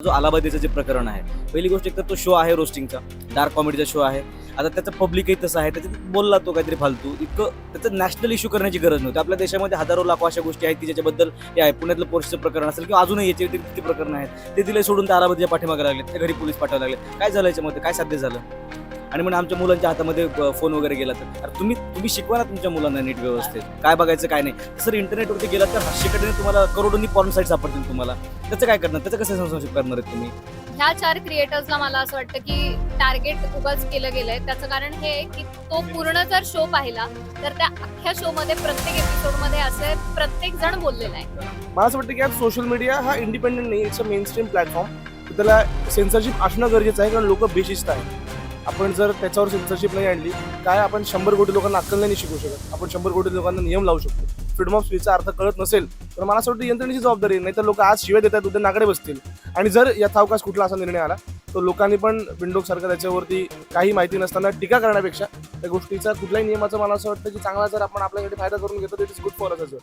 जो अलाहाबादीचं जे प्रकरण आहे पहिली गोष्ट एक तर तो शो आहे रोस्टिंगचा डार्क कॉमेडीचा शो आहे. आता त्याचं पब्लिकही तसं आहे त्याच्यात बोलला तो काहीतरी फालतू. इतकं त्याचं नॅशनल इश्यू करण्याची गरज नव्हती. आपल्या देशामध्ये हजारो लाखो अशा गोष्टी आहेत की ज्याच्याबद्दल हे आहे. पुण्यातलं पोर्सचं प्रकरण असेल किंवा अजूनही याचे किती प्रकरण आहेत. ते दिले सोडून त्या अलाहाबादीच्या पाठीमागे लागले त्या घरी पोलीस पाठवायला लागले काय झालं याच्यामध्ये? काय साध्य झालं? आणि म्हणून आमच्या मुलांच्या हातामध्ये फोन वगैरे गेला तर. अरे तुम्ही तुम्ही शिकवा ना तुमच्या मुलांना नीट व्यवस्थित. काय बघायचं काय नाही. सर इंटरनेटवरती गेला तर हास्यकडे तुम्हाला करोडोनी पॉर्न साईट सापडतील तुम्हाला. त्याचं काय करणार? त्याचं कसं संशोधन करणार आहेत तुम्ही? ह्या चार क्रिएटर्सला मला असं वाटतं की टार्गेट उगाच केलं गेलंय. त्याचं कारण हे आहे की तो पूर्ण जर शो पाहिला तर त्या अख्ख्या शो मध्ये प्रत्येक एपिसोडमध्ये असे प्रत्येक जण बोललेला आहे मला असं वाटतं की आज सोशल मीडिया हा इंडिपेंडेंट नाही it's a mainstream platform त्याला सेन्सरशिप असणं गरजेचं आहे कारण लोक बेशिस्त आहे आपण जर त्याच्यावर सेन्सरशिप नाही आणली काय आपण शंभर कोटी लोकांना अक्कल नाही शिकू शकत? आपण शंभर कोटी लोकांना नियम लावू शकतो. फ्रीडम ऑफ स्पीचचा अर्थ कळत नसेल तर मला असं वाटतं यंत्रणेची जबाबदारी नाही नाहीतर लोक आज शिवाय देतात उद्या नाकडे बसतील. आणि जर या अवकाश कुठला असा निर्णय आला तर लोकांनी पण विंडोक सारखं त्याच्यावरती काही माहिती नसताना टीका करण्यापेक्षा त्या गोष्टीचा कुठल्याही नियमाचं मला असं वाटतं की चांगला जर आपण आपल्यासाठी फायदा करून घेतो it is good for us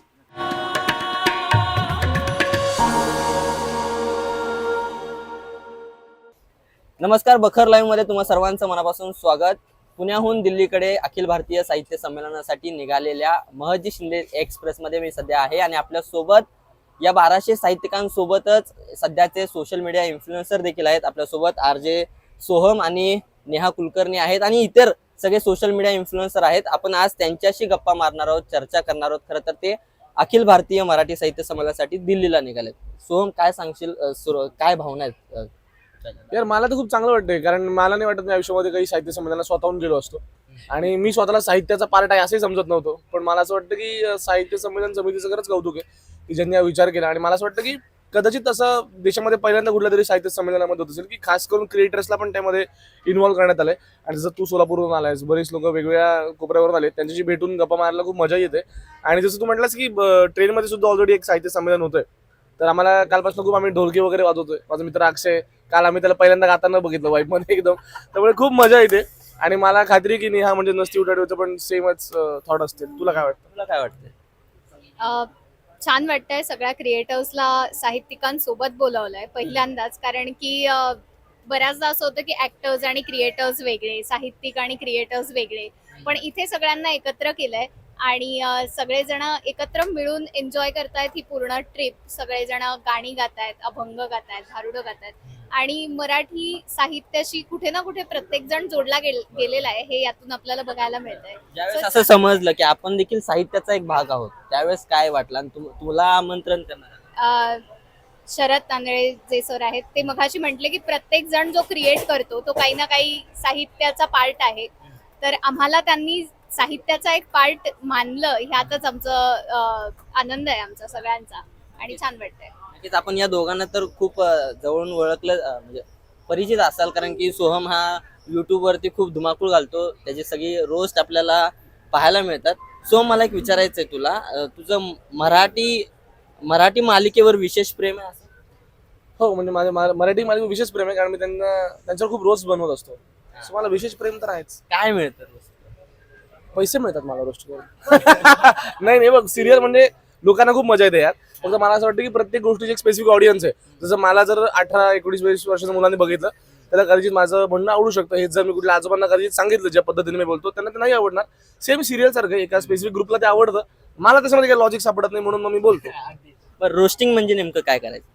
नमस्कार बखर लाईव्हमध्ये तुम्हा सर्वांचं मनापासून स्वागत. पुण्याहून दिल्लीकडे अखिल भारतीय साहित्य संमेलनासाठी निघालेल्या महजी शिंदे एक्सप्रेस मध्ये मी सध्या आहे आणि आपल्यासोबत या बाराशे साहित्यिकांसोबतच सध्याचे सोशल मीडिया इन्फ्लुएन्सर देखील आहेत. आपल्यासोबत आर जे सोहम आणि नेहा कुलकर्णी आहेत आणि इतर सगळे सोशल मीडिया इन्फ्लुएन्सर आहेत. आपण आज त्यांच्याशी गप्पा मारणार आहोत चर्चा करणार आहोत. खरं तर ते अखिल भारतीय मराठी साहित्य संमेलनासाठी दिल्लीला निघालेत. सोहम काय सांगशील काय भावना आहेत यार मला तर खूप चांगलं वाटतंय कारण मला नाही वाटत मी आयुष्यामध्ये काही साहित्य संमेलनाला स्वतःहून गेलो असतो. आणि मी स्वतःला साहित्याचा पार्ट आहे असंही समजत नव्हतो. पण मला असं वाटतं की साहित्य संमेलन समितीचं खरंच कौतुक आहे की ज्यांनी हा विचार केला. आणि मला असं वाटतं की कदाचित असं देशामध्ये पहिल्यांदा कुठल्या तरी साहित्य संमेलनामध्ये होत असेल की खास करून क्रिएटर्सला पण त्यामध्ये इन्व्हॉल्व्ह करण्यात आलंय. आणि जसं तू सोलापूरवरून आलायस बरेच लोक वेगवेगळ्या कोपऱ्यावरून आले त्यांच्याशी भेटून गप्पा मारायला खूप मजा येते. आणि जसं तू म्हटलंस की ट्रेनमध्ये सुद्धा ऑलरेडी एक साहित्य संमेलन होतंय. तर आम्हाला कालपासून खूप आम्ही ढोलकी वगैरे वाजवतोय. माझा मित्र अक्षय काल आम्ही त्याला पहिल्यांदा गाताना बघितलं वाईफमध्ये एकदम. त्यामुळे खूप मजा येते. आणि मला खात्री की नेहा म्हणजे नसती उठाडीचं पण सेमच थॉट असते तुला काय वाटतं? तुला काय वाटतं अं, छान वाटतंय सगळ्या क्रिएटर्सला साहित्यिकांसोबत बोलवलंय पहिल्यांदाच. कारण की बऱ्याचदा असं होतं की ऍक्टर्स आणि क्रिएटर्स वेगळे साहित्यिक आणि क्रिएटर्स वेगळे. पण इथे सगळ्यांना एकत्र केलंय. आणि सगळेजण एकत्र मिळून एन्जॉय करतायत ही पूर्ण ट्रिप सगळेजण गाणी गातायत अभंग गातायत भारुडं गातायत. आणि मराठी साहित्याशी कुठे ना कुठे प्रत्येक जण जोडला गेल- गेलेला आहे हे यातून आपल्याला बघायला मिळतंय. ज्यावेळेस असं समजलं की आपण देखील साहित्याचा एक भाग आहोत त्यावेळेस काय वाटलं आणि तुला आमंत्रण करणार अ, शरद तांदळे जे सर आहेत ते मगाशी म्हटले की प्रत्येक जण जो क्रिएट करतो तो काही ना काही साहित्याचा पार्ट आहे. तर आम्हाला त्यांनी साहित्याचा एक पार्ट मानलं ह्यातच आमचं अ, आनंद आहे आमचा सगळ्यांचा. आणि छान वाटतंय. नक्कीच आपण या दोघांना तर खूप जवळून ओळखलं म्हणजे परिचित असाल. कारण की सोहम हा युट्यूब वरती खूप धुमाकूळ घालतो. त्याची सगळी रोस्ट आपल्याला पाहायला मिळतात. सोहम मला एक विचारायचं आहे तुला. तुझं मराठी मराठी मालिकेवर विशेष प्रेम आहे हो म्हणजे माझ्या मराठी माझं विशेष प्रेम आहे. कारण मी त्यांना त्यांच्यावर खूप रोज बनवत असतो. So मला विशेष प्रेम तर आहेच. काय मिळतं पैसे मिळतात मला रोस्ट करून. नाही नाही बघ सिरियल म्हणजे लोकांना खूप मजा येते यार. फक्त मला असं वाटतं की प्रत्येक गोष्टीची एक स्पेसिफिक ऑडियन्स आहे. जसं मला जर अठरा एकोणीस वीस वर्षाच्या मुलांनी बघितलं त्याला कदाचित माझं म्हणणं आवडू शकतं. हे जर मी कुठल्या आजोबांना कदाचित सांगितलं ज्या पद्धतीने मी बोलतो त्यांना ते नाही आवडणार. सेम सिरियल सारखं. एका स्पेसिफिक ग्रुपला ते आवडतं. मला त्याच्यामध्ये काही लॉजिक सापडत नाही म्हणून मग मी बोलतो. पण रोस्टिंग म्हणजे नेमकं काय करायचं?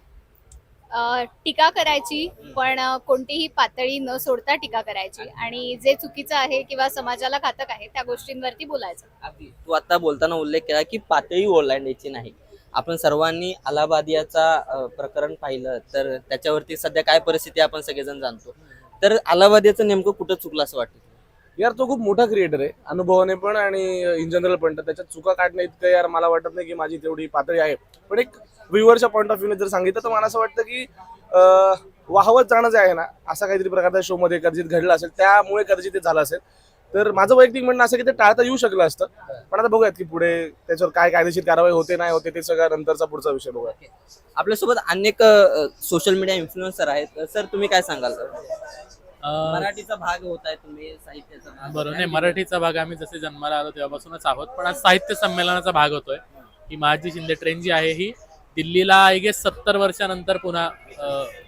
अ, टीका करायची पण अ, कोणतीही पातळी न सोडता टीका करायची. आणि जे चुकीचं आहे किंवा समाजाला घातक आहे त्या गोष्टींवरती बोलायचं. अगदी. तू आता बोलताना उल्लेख केला की पातळी ओलांडायची नाही. आपण सर्वांनी अलाहाबादियाचा प्रकरण पाहिलं तर त्याच्यावरती सध्या काय परिस्थिती आपण सगळेजण जाणतो. तर अलाहाबादियाचं नेमकं कुठं चुकलं असं वाटतं? यार तो खूप मोठा क्रिएटर आहे अनुभवाने पण आणि इन जनरल पण. तर त्याच्यात चुका काढणं इतकं यार मला वाटत नाही की माझी तेवढी पातळी आहे. पण एक व्ह्युअरच्या पॉईंट ऑफ व्ह्यूने जर सांगितलं तर मला असं वाटतं की वाहवत जाणं जे आहे ना असा काहीतरी प्रकारचा शो मध्ये कदाचित घडलं असेल त्यामुळे कदाचित ते झालं असेल. तर माझं वैयक्तिक म्हणणं असं की ते टाळता येऊ शकलं असतं. पण आता बघूयात की पुढे त्याच्यावर काय कायदेशीर कारवाई होते नाही होते ते सगळ्या नंतरचा पुढचा विषय बघूया आपल्यासोबत अनेक सोशल मीडिया इन्फ्लुएन्सर आहेत. सर तुम्ही काय सांगाल? मराठीचा भाग होत आहे तुम्ही साहित्याचा भाग बरोबर. नाही मराठीचा भाग आम्ही जसे जन्माला आलो तेव्हापासूनच आहोत. पण आज साहित्य संमेलनाचा भाग होतोय. ही महाजी शिंदे ट्रेन जी आहे ही. दिल्लीला आय गेस सत्तर वर्षानंतर पुन्हा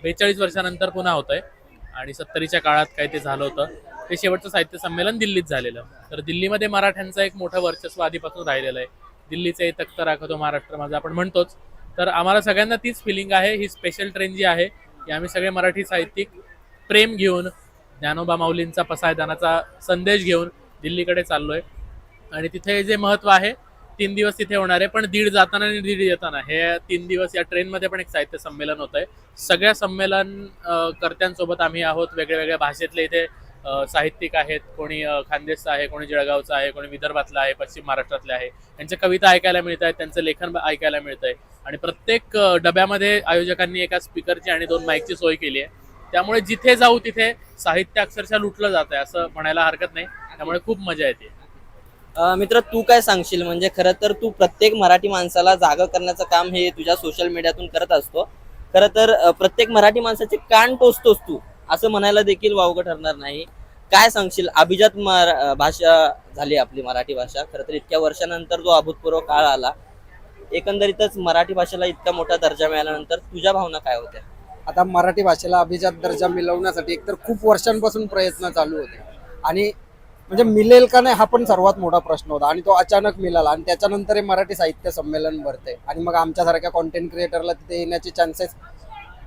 बेचाळीस वर्षानंतर पुन्हा होत आहे आणि सत्तरीच्या काळात काय ते झालं होतं. ते शेवटचं साहित्य संमेलन दिल्लीत झालेलं. तर दिल्लीमध्ये मराठ्यांचं एक मोठं वर्चस्व आधीपासून राहिलेलं आहे. दिल्लीचे तख्त राखतो महाराष्ट्र माझा आपण म्हणतोच. तर आम्हाला सगळ्यांना तीच फिलिंग आहे. ही स्पेशल ट्रेन जी आहे की आम्ही सगळे मराठी साहित्यिक प्रेम घेऊन ज्ञानोबा माऊलींचा पसायदानाचा संदेश घेऊन दिल्लीकडे चाललोय. आणि तिथे जे महत्त्व आहे तीन दिवस तिथे होणार आहे पण दीड जाताना आणि दीड येताना. हे तीन दिवस या ट्रेनमध्ये पण एक साहित्य संमेलन होत आहे सगळ्या संमेलन कर्त्यांसोबत आम्ही आहोत. वेगळ्या वेगळ्या भाषेतले इथे साहित्यिक आहेत कोणी खानदेशचं आहे कोणी जळगावचा आहे कोणी विदर्भातला आहे पश्चिम महाराष्ट्रातलं आहे. त्यांच्या कविता ऐकायला मिळत आहेत त्यांचं लेखन ऐकायला मिळत आहे. आणि प्रत्येक डब्यामध्ये आयोजकांनी एका स्पीकरची आणि दोन माईकची सोय केली आहे. त्यामुळे जिथे जाऊ तिथे साहित्य अक्षरशः लुटलं जात आहे असं म्हणायला हरकत नाही. त्यामुळे खूप मजा येते. मित्र तू काय सांगशील? म्हणजे खरं तर तू प्रत्येक मराठी माणसाला जागा करण्याचं काम हे तुझ्या सोशल मीडियातून करत असतो. खरं तर प्रत्येक मराठी माणसाचे कान टोचतोस तू. असं म्हणायला देखील वावगं ठरणार नाही. काय सांगशील? अभिजात भाषा झाली आपली मराठी भाषा. खरं तर इतक्या वर्षानंतर जो अभूतपूर्व काळ आला एकंदरीतच मराठी भाषेला इतका मोठा दर्जा मिळाल्यानंतर तुझ्या भावना काय होत्या? आता मराठी भाषेला अभिजात दर्जा मिळवण्यासाठी एकतर खूप वर्षांपासून प्रयत्न चालू होते. आणि म्हणजे मिळेल का नाही हा पण सर्वात मोठा प्रश्न होता. आणि तो अचानक मिळाला आणि त्याच्यानंतर हे मराठी साहित्य संमेलन भरते. आणि मग आमच्यासारख्या कॉन्टेंट क्रिएटरला तिथे येण्याचे चान्सेस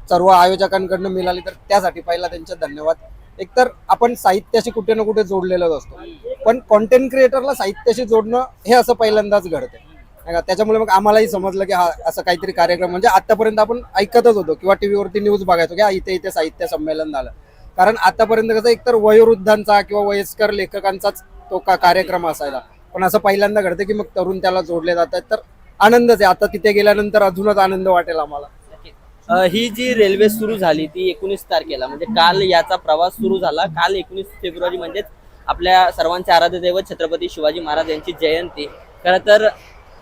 सर्व आयोजकांकडनं मिळाली तर त्यासाठी पहिला त्यांचे धन्यवाद. एकतर आपण साहित्याशी कुठे ना कुठे जोडलेलोच असतो. पण कॉन्टेंट क्रिएटरला साहित्याशी जोडणं हे असं पहिल्यांदाच घडते नाही का? त्याच्यामुळे मग आम्हालाही समजलं की हा असं काहीतरी कार्यक्रम म्हणजे आतापर्यंत आपण ऐकतच होतो किंवा टीव्हीवरती न्यूज बघायचो की इथे इथे साहित्य संमेलन झालं. कारण आतापर्यंत कसं एकतर वयोवृद्धांचा किंवा वयस्कर लेखकांचाच तो का कार्यक्रम असायला. पण असं पहिल्यांदा घडतं की मग तरुण त्याला जोडले जातात. तर आनंदच आहे. आता तिथे गेल्यानंतर अजूनच आनंद वाटेल आम्हाला. ही जी रेल्वे सुरू झाली ती एकोणीस तारखेला म्हणजे काल याचा प्रवास सुरू झाला. काल एकोणीस फेब्रुवारी म्हणजेच आपल्या सर्वांचे आराध्य दैवत छत्रपती शिवाजी महाराज यांची जयंती. खरं तर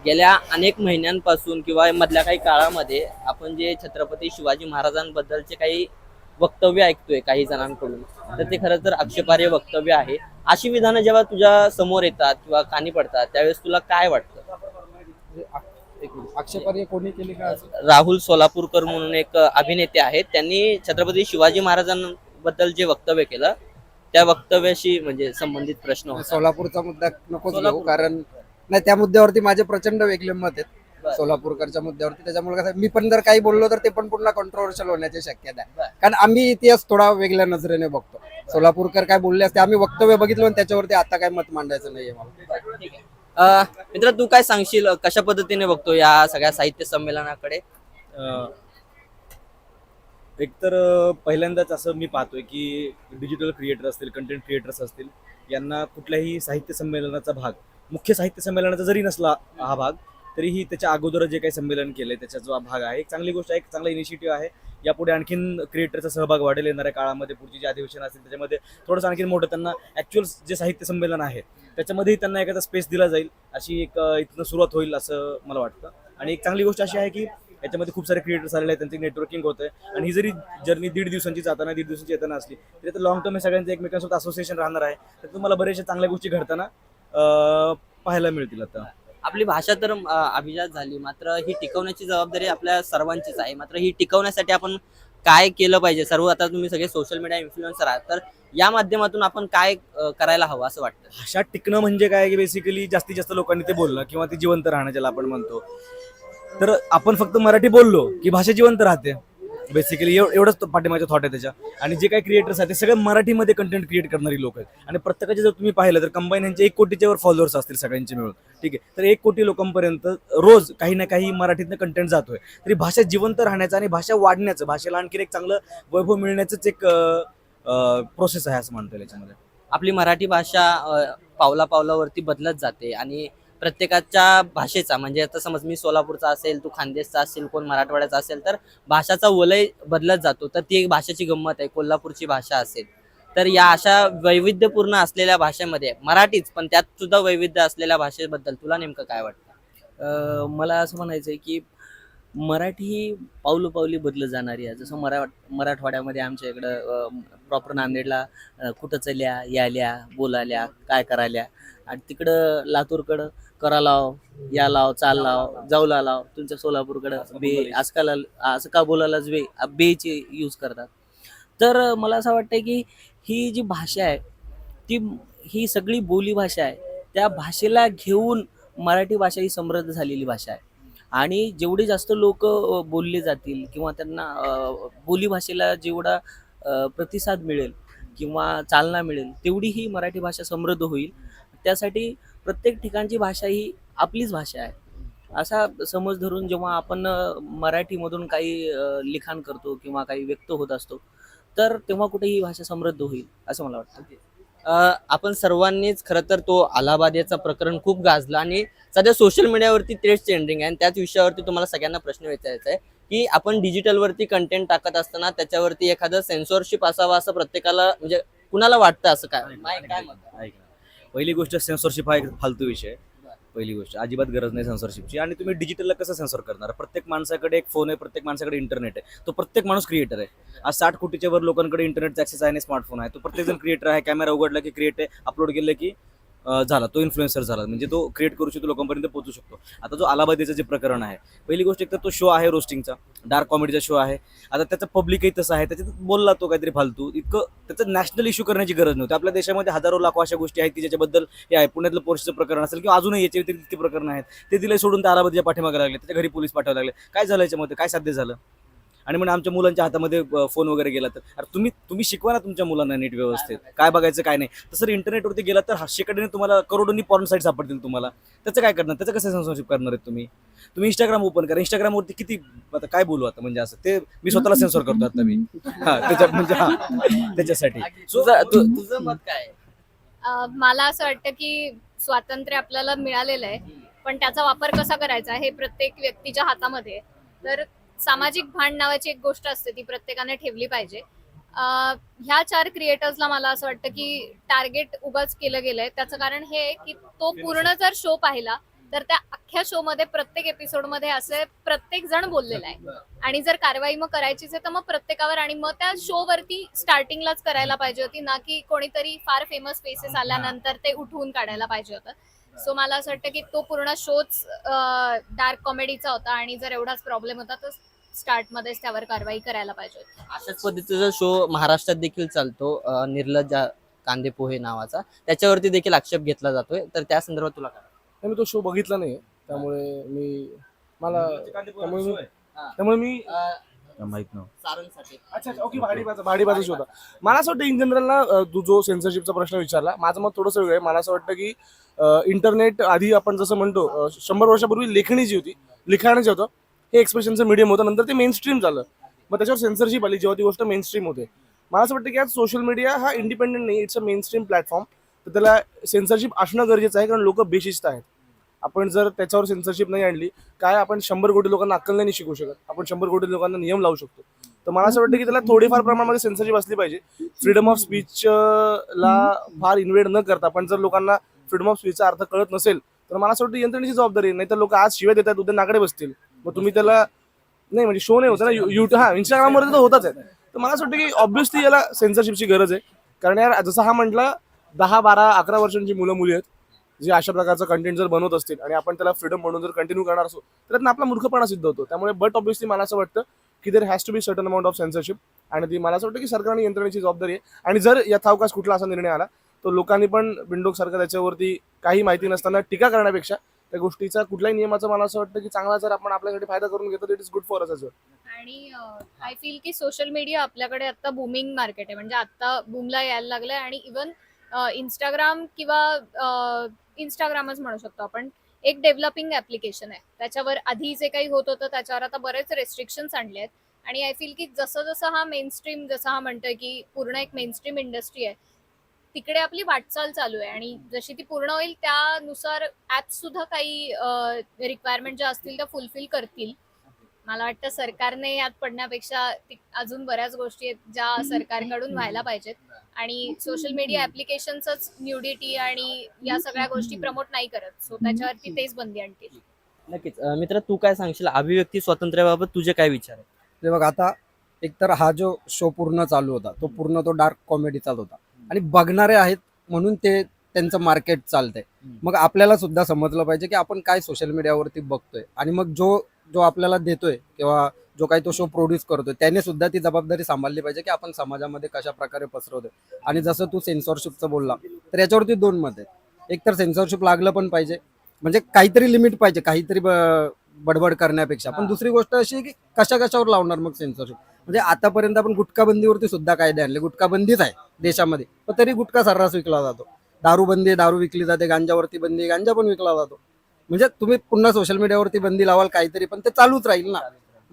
गेल्या अनेक महिन्यांपासून किंवा मधल्या काही काळामध्ये आपण जे छत्रपती शिवाजी महाराजांबद्दलचे काही वक्तव्य ऐकतोय काही जणांकडून तर ते खरं तर आक्षेपार्ह वक्तव्य आहे. अशी विधानं जेव्हा तुझ्या समोर येतात किंवा कानी पडतात त्यावेळेस तुला काय वाटतं? म्हणजे आक्षेपार्ह कोणी केली का? राहुल सोलापूरकर म्हणून एक अभिनेते आहेत त्यांनी छत्रपती शिवाजी महाराजांबद्दल जे वक्तव्य केलं त्या वक्तव्याशी म्हणजे संबंधित प्रश्न होता सोलापूरचा मुद्दा नकोच घेऊ सोलापूर. कारण नाही त्या मुद्द्यावरती माझे प्रचंड वेगळे मत बरं. आहेत सोलापूरकरच्या मुद्द्यावरती त्याच्यामुळे कसं मी पण जर काही बोललो तर ते पण पुन्हा कॉन्ट्रोवर्शियल होण्याची शक्यता आहे बरं. कारण आम्ही इतिहास थोडा वेगळ्या नजरेने बघतो सोलापूरकर काय बोलले असते आम्ही वक्तव्य बघितलं आणि त्याच्यावरती आता काय मत मांडायचं नाहीये मला अं, मित्र तू काय सांगशील? कशा पद्धतीने बघतो या सगळ्या साहित्य संमेलनाकडे? एकतर पहिल्यांदाच असं मी पाहतोय की डिजिटल क्रिएटर असतील कंटेंट क्रिएटर्स असतील यांना कुठल्याही साहित्य संमेलनाचा भाग मुख्य साहित्य संमेलनाचा जरी नसला हा भाग तरीही त्याच्या अगोदर जे काही संमेलन केलंय त्याचा जो भाग आहे एक चांगली गोष्ट आहे एक चांगला इनिशिएटिव्ह आहे. यापुढे आणखीन क्रिएटरचा सहभाग वाढेल येणाऱ्या काळामध्ये पुढची जे अधिवेशन असेल त्याच्यामध्ये थोडंसं आणखीन मोठं त्यांना ॲक्च्युअल जे साहित्य संमेलन आहे त्याच्यामध्येही त्यांना एखादा स्पेस दिला जाईल अशी एक इथनं सुरुवात होईल असं मला वाटतं. आणि एक चांगली गोष्ट अशी आहे की याच्यामध्ये खूप सारे क्रिएटर्स आलेले आहेत त्यांची नेटवर्किंग होत आहे आणि ही जरी जर्नी दीड दिवसांची जाताना दीड दिवसांची येताना असली तरी आता लॉंग टर्म हे सगळ्यांचं एकमेकांसोबत असोसिएशन राहणार आहे. तर तुम्हाला बऱ्याचशा चांगल्या गोष्टी घडताना पाहायला मिळतील आता. आपली भाषा तर अभिजात झाली. मात्र ही टिकवण्याची जबाबदारी आपल्या सर्वांचीच आहे. मात्र ही टिकवण्यासाठी आपण काय केलं पाहिजे? सर्व आता तुम्ही सगळे सोशल मीडिया इन्फ्लुएन्सर आहात. तर या माध्यमातून आपण काय करायला हवं असं वाटतं? भाषा टिकणं म्हणजे काय की बेसिकली जास्तीत जास्त लोकांनी ते बोलणं किंवा ती जिवंत राहणं ज्याला आपण म्हणतो. तर आपण फक्त मराठी बोललो की भाषा जिवंत राहते. बेसिकली एवढंच तो पाठीमागचा थॉट आहे त्याच्या. आणि जे काही क्रिएटर्स आहेत ते सगळे मराठीमध्ये कंटेंट क्रिएट करणारी लोक आहेत. आणि प्रत्येकाचे जर तुम्ही पाहिलं तर कंबाईन यांचे एक कोटीच्या वर फॉलोअर्स असतील सगळ्यांचे मिळून. ठीक आहे? तर एक कोटी लोकांपर्यंत रोज काही ना काही मराठीतनं कंटेंट जातोय. तरी भाषा जिवंत राहण्याचं आणि भाषा वाढण्याचं भाषेला आणखीन एक चांगलं वैभव मिळण्याचंच एक प्रोसेस आहे असं म्हणतो याच्यामध्ये. आपली मराठी भाषा पावला पावलावरती बदलत जाते आणि प्रत्येकाच्या भाषेचा म्हणजे आता समज मी सोलापूरचा असेल तू खानदेशचा असेल कोण मराठवाड्याचा असेल तर भाषाचा वलय बदलत जातो. तर ती एक भाषेची गंमत आहे कोल्हापूरची भाषा असेल. तर या अशा वैविध्यपूर्ण असलेल्या भाषेमध्ये मराठीच पण त्यात सुद्धा वैविध्य असलेल्या भाषेबद्दल तुला नेमकं काय वाटतं? मला असं म्हणायचं आहे की मराठी ही पावलोपावली बदलत जाणारी आहे. जसं मरा मराठवाड्यामध्ये आमच्या इकडं प्रॉपर नांदेडला कुठं चल्या याल्या बोलाल्या काय कराल्या आणि तिकडं लातूरकडं करा लाव या लाव चाल लाव जाऊला लाव तुमच्या सोलापूरकडं बे आजकाल असं का बोलायलाच बे बेचे यूज करतात. तर मला असं वाटतं की ही जी भाषा आहे ती ही सगळी बोली भाषा आहे त्या भाषेला घेऊन मराठी भाषा ही समृद्ध झालेली भाषा आहे. आणि जेवढे जास्त लोक बोलले जातील किंवा त्यांना बोली बोलीभाषेला जेवढा प्रतिसाद मिळेल किंवा चालना मिळेल तेवढी ही मराठी भाषा समृद्ध होईल. त्यासाठी प्रत्येक ठिकाणची भाषा ही आपलीच भाषा आहे. असा समज धरून जेव्हा आपण मराठीमधून काही लिखाण करतो किंवा काही व्यक्त होत असतो तर तेव्हा कुठे ही भाषा समृद्ध होईल असं मला वाटतं. आपण सर्वांनीच खरं तर तो अलाहाबाद याचा प्रकरण खूप गाजलं आणि सध्या सोशल मीडियावरती तेच ट्रेंडिंग आहे आणि त्याच विषयावरती तुम्हाला सगळ्यांना प्रश्न विचारायचा आहे की आपण डिजिटलवरती कंटेंट टाकत असताना त्याच्यावरती एखादं सेन्सॉरशिप असावा असं प्रत्येकाला म्हणजे कुणाला वाटतं असं काय? काय. पहिली गोष्ट सेन्सॉरशिप हा एक फालतू विषय आहे. पहिली गोष्ट. अजिबात गरज नाही सेन्सॉरशिपची आणि तुम्ही डिजिटलला कसं सेन्सॉर करणार? प्रत्येक माणसाकडे एक फोन आहे प्रत्येक माणसाकडे इंटरनेट आहे. तो प्रत्येक माणूस क्रिएटर आहे. आज साठ कोटीच्या वर लोकांकडे इंटरनेटचा ॲक्सेस आहे आणि स्मार्टफोन आहे. तो प्रत्येक जण क्रिएटर आहे. कॅमेरा उघडला की क्रिएट आहे अपलोड केलं की झाला तो इन्फ्लुएन्सर झाला. म्हणजे तो क्रिएट करू शकतो लोकांपर्यंत पोहोचू शकतो. आता जो अलाहाबादीचं जे प्रकरण आहे पहिली गोष्ट एक तर तो शो आहे रोस्टिंगचा डार्क कॉमेडीचा शो आहे. आता त्याचं पब्लिकही तसं आहे त्याच्यात बोलला तो काहीतरी फालतू. इतकं त्याचं नॅशनल इश्यू करण्याची गरज नव्हती. आपल्या देशामध्ये हजारो लाखो अशा गोष्टी आहेत की ज्याच्याबद्दल हे आहे. पुण्यातलं पोर्शचं प्रकरण असेल किंवा अजूनही याच्या व्यतिरिक्त प्रकरण आहेत ते तिला सोडून त्या अलाहाबादीच्या पाठीमागे लागले त्याच्या घरी पोलीस पाठवायला लागले. काय झालं याच्यामध्ये? काय साध्य झालं? आणि म्हणजे आमच्या मुलांच्या हातामध्ये फोन वगैरे गेला तर. अरे तुम्ही तुम्ही शिकवा ना तुमच्या मुलांना नीट व्यवस्थित. काय बघायचं? काय नाही. तसं इंटरनेटवरती गेला तर हास्यकडेने तुम्हाला करोडोनी पॉर्न साईट सापडतील तुम्हाला. त्याचं काय करणार? त्याचं कसं सेन्सॉरशिप करणार आहेत तुम्ही? तुम्ही इंस्टाग्राम ओपन करा. इंस्टाग्रामवरती किती आता काय बोलू आता म्हणजे असं? ते मी स्वतःला सेन्सॉर करतो आता मी. हा त्याच्या म्हणजे हा त्याच्यासाठी. तुझं मत काय? आहे? मला असं वाटतं की स्वातंत्र्य आपल्याला मिळालेलं आहे. पण त्याचा वापर कसा करायचा हे प्रत्येक व्यक्तीच्या हातामध्ये. आहे. तर सामाजिक भान नावाची एक गोष्ट असते ती प्रत्येकाने ठेवली पाहिजे. ह्या चार क्रिएटर्सला मला असं वाटतं की टार्गेट उगाच केलं गेलंय. त्याचं कारण हे आहे की तो पूर्ण जर शो पाहिला तर त्या अख्ख्या शो मध्ये प्रत्येक एपिसोडमध्ये असे प्रत्येक जण बोललेला आहे. आणि जर कारवाई मग करायचीच आहे तर मग प्रत्येकावर आणि मग त्या शो वरती स्टार्टिंगलाच करायला पाहिजे होती ना की कोणीतरी फार फेमस फेसेस आल्यानंतर ते उठवून काढायला पाहिजे होतं. सो मला असं वाटतं की तो पूर्ण शोच डार्क कॉमेडीचा होता आणि जर एवढाच प्रॉब्लेम होता तर स्टार्ट मध्येच त्यावर कारवाई करायला पाहिजे होती. अशाच पद्धतीचा शो महाराष्ट्रात देखील चालतो अ, निर्लज कांदे पोहे नावाचा. त्याच्यावरती देखील आक्षेप घेतला जातोय. तर त्या संदर्भात तुला काय नाही, मी तो शो बघितला नाही त्यामुळे मी मला त्यामुळे मी. त्यामुळे मी अ, माहीत सारंगसाठी अच्छा अच्छा ओके भाडीबाचा भाडीबाचा शो होता. मला असं वाटतं इन जनरल ना अं, तू जो सेन्सरशिपचा प्रश्न विचारला माझं मत थोडंसं वेगळं आहे. मला असं वाटतं की इंटरनेट आधी आपण जसं म्हणतो अं, शंभर वर्षापूर्वी लेखणी जी होती लिखाण जे होतं हे एक्सप्रेशनचं मीडियम होतं. नंतर ते मेन स्ट्रीम झालं. मग त्याच्यावर सेन्सरशिप आली जेव्हा ती गोष्ट मेन स्ट्रीम होते. मला असं वाटतं की आज सोशल मीडिया हा इंडिपेंडेंट नाही it's a mainstream platform तर त्याला सेन्सरशिप असणं गरजेचं आहे कारण लोक बेशिस्त आहेत. आपण जर त्याच्यावर सेन्सरशिप नाही आणली काय आपण शंभर कोटी लोकांना अक्कल नाही शिकू शकत? आपण शंभर कोटी लोकांना नियम लावू शकतो. तर मला असं वाटतं की त्याला थोडीफार प्रमाणामध्ये सेन्सरशिप असली पाहिजे. फ्रीडम ऑफ स्पीच ला फार इन्व्हेड न करता पण जर लोकांना फ्रीडम ऑफ स्पीचचा अर्थ कळत नसेल तर मला असं वाटतं यंत्रणेची जबाबदारी नाही नाहीतर लोक आज शिवाय देतात उद्या नाकडे बसतील. मग तुम्ही त्याला नाही म्हणजे शो नाही होता ना. युट्यूब हा इंस्टाग्रामवर तर होतच आहे. तर मला असं वाटतं की ऑब्व्हियसली याला सेन्सरशिपची गरज आहे. कारण यार जसं हा म्हटलं दहा बारा अकरा वर्षांची मुलं मुली आहेत. जे अशा प्रकारचं कंटेंट जर बनवत असतील आणि आपण त्याला फ्रीडम म्हणून जर कंटिन्यू करणार असो तर त्यातनं आपला मूर्खपणा सिद्ध होतो. त्यामुळे बट ऑब्विसली मला असं वाटतं की there has to be certain amount of censorship आणि ती मला असं वाटतं की सरकारने यंत्रणेची जबाबदारी आहे. आणि जर यथावकाश कुठला असा निर्णय आला तर लोकांनी पण बिंडोक सारखं त्याच्यावरती काही माहिती नसताना टीका करण्यापेक्षा त्या गोष्टीचा कुठल्याही नियमाचा मला असं वाटतं की चांगला जर आपण आपल्यासाठी फायदा करून घेतो it is good for us आणि आय फील की सोशल मीडिया आपल्याकडे आता बुमिंग मार्केट आहे. म्हणजे आता बूमला यायला लागलंय आणि इवन इंस्टाग्राम किंवा इंस्टाग्रामच म्हणू शकतो आपण. एक डेव्हलपिंग ऍप्लिकेशन आहे. त्याच्यावर आधी जे काही होत होतं त्याच्यावर आता बरेच रेस्ट्रिक्शन्स आणले आहेत. आणि आय फील की जसं जसं हा मेनस्ट्रीम जसं हा म्हणतोय की पूर्ण एक मेनस्ट्रीम इंडस्ट्री आहे तिकडे आपली वाटचाल चालू आहे. आणि जशी ती पूर्ण होईल त्यानुसार ऍप्स सुद्धा काही रिक्वायरमेंट ज्या असतील त्या फुलफिल करतील. मला वाटतं सरकारने यात पडण्यापेक्षा अजून बऱ्याच गोष्टी आहेत ज्या सरकारकडून व्हायला पाहिजेत. आणि सोशल मीडिया ऍप्लिकेशनच न्यूडिटी आणि या सगळ्या गोष्टी प्रमोट नाही करत. सो त्याच्यावरती तेच बंदी आणतील. नक्कीच. मित्र तू काय सांगशील? अभिव्यक्ती स्वातंत्र्याबाबत तुझे काय विचार आहे ते बघ आता एकतर हा जो शो पूर्ण चालू होता तो पूर्ण तो डार्क कॉमेडीचाच होता. आणि बघणारे आहेत म्हणून ते त्यांचं मार्केट चालतंय. मग आपल्याला सुद्धा समजलं पाहिजे की आपण काय सोशल मीडियावरती बघतोय. आणि मग जो जो आपल्याला देतोय किंवा जो काही तो शो प्रोड्यूस करतोय त्याने सुद्धा ती जबाबदारी सांभाळली पाहिजे की आपण समाजामध्ये कशा प्रकारे पसरवतोय. आणि जसं तू सेन्सॉरशिपचं बोलला तर याच्यावरती दोन मत आहेत. एक तर सेन्सॉरशिप लागलं पण पाहिजे. म्हणजे काहीतरी लिमिट पाहिजे काहीतरी बडबड करण्यापेक्षा. पण. दुसरी गोष्ट अशी की कशा कशावर लावणार मग सेन्सॉरशिप म्हणजे आतापर्यंत आपण गुटखाबंदीवरती सुद्धा कायदे आणले. गुटखाबंदीच आहे देशामध्ये. पण तरी गुटखा सर्रास विकला जातो. दारूबंदी दारू विकली जाते गांजावरती बंदी गांजा पण विकला जातो. म्हणजे तुम्ही पुन्हा सोशल मीडियावरती बंदी लावाल काहीतरी पण ते चालूच राहील ना.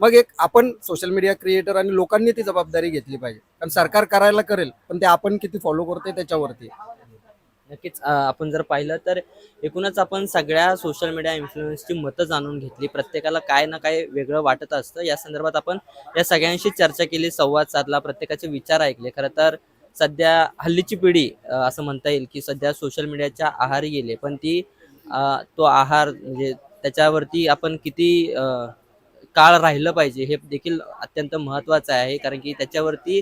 मग एक आपण सोशल मीडिया क्रिएटर आणि लोकांनी ती जबाबदारी घेतली पाहिजे. कारण सरकार करायला करेल पण ते आपण किती फॉलो करतोय त्याच्यावरती. नक्कीच आपण जर पाहिलं तर एकूणच आपण सगळ्या सोशल मीडिया इन्फ्लुएन्सची मतं जाणून घेतली. प्रत्येकाला काय ना काय वेगळं वाटत असतं. या संदर्भात आपण या सगळ्यांशी चर्चा केली संवाद साधला प्रत्येकाचे विचार ऐकले. खरं तर सध्या हल्लीची पिढी असं म्हणता येईल की सध्या सोशल मीडियाच्या आहारी गेले पण ती तो आहार म्हणजे त्याच्यावरती आपण किती काळ राहिलं पाहिजे हे देखील अत्यंत महत्त्वाचं आहे. कारण की त्याच्यावरती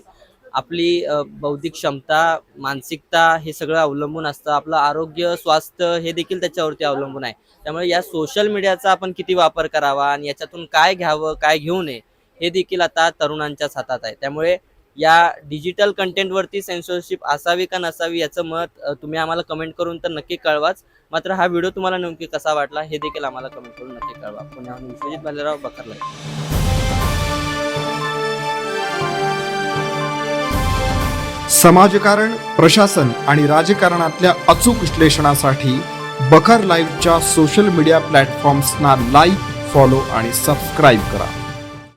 आपली बौद्धिक क्षमता मानसिकता हे सगळं अवलंबून असतं. आपलं आरोग्य स्वास्थ्य हे देखील त्याच्यावरती अवलंबून आहे. त्यामुळे या सोशल मीडियाचा आपण किती वापर करावा आणि याच्यातून काय घ्यावं काय घेऊ नये हे देखील आता तरुणांच्याच हातात आहे. त्यामुळे या डिजिटल कंटेंटवरती सेन्सॉरशिप असावी का नसावी याचं मत तुम्ही आम्हाला कमेंट करून तर नक्की कळवाच. मात्र हा व्हिडिओ तुम्हाला नेमकी कसा वाटला हे देखील आम्हाला कमेंट करून नक्की कळवा. पुण्याहून विश्वजित भालेराव बखरला. समाजकारण प्रशासन आणि राजकारणातल्या अचूक विश्लेषणासाठी बखर लाईव्हच्या सोशल मीडिया प्लॅटफॉर्म्सना लाईक फॉलो आणि सबस्क्राईब करा.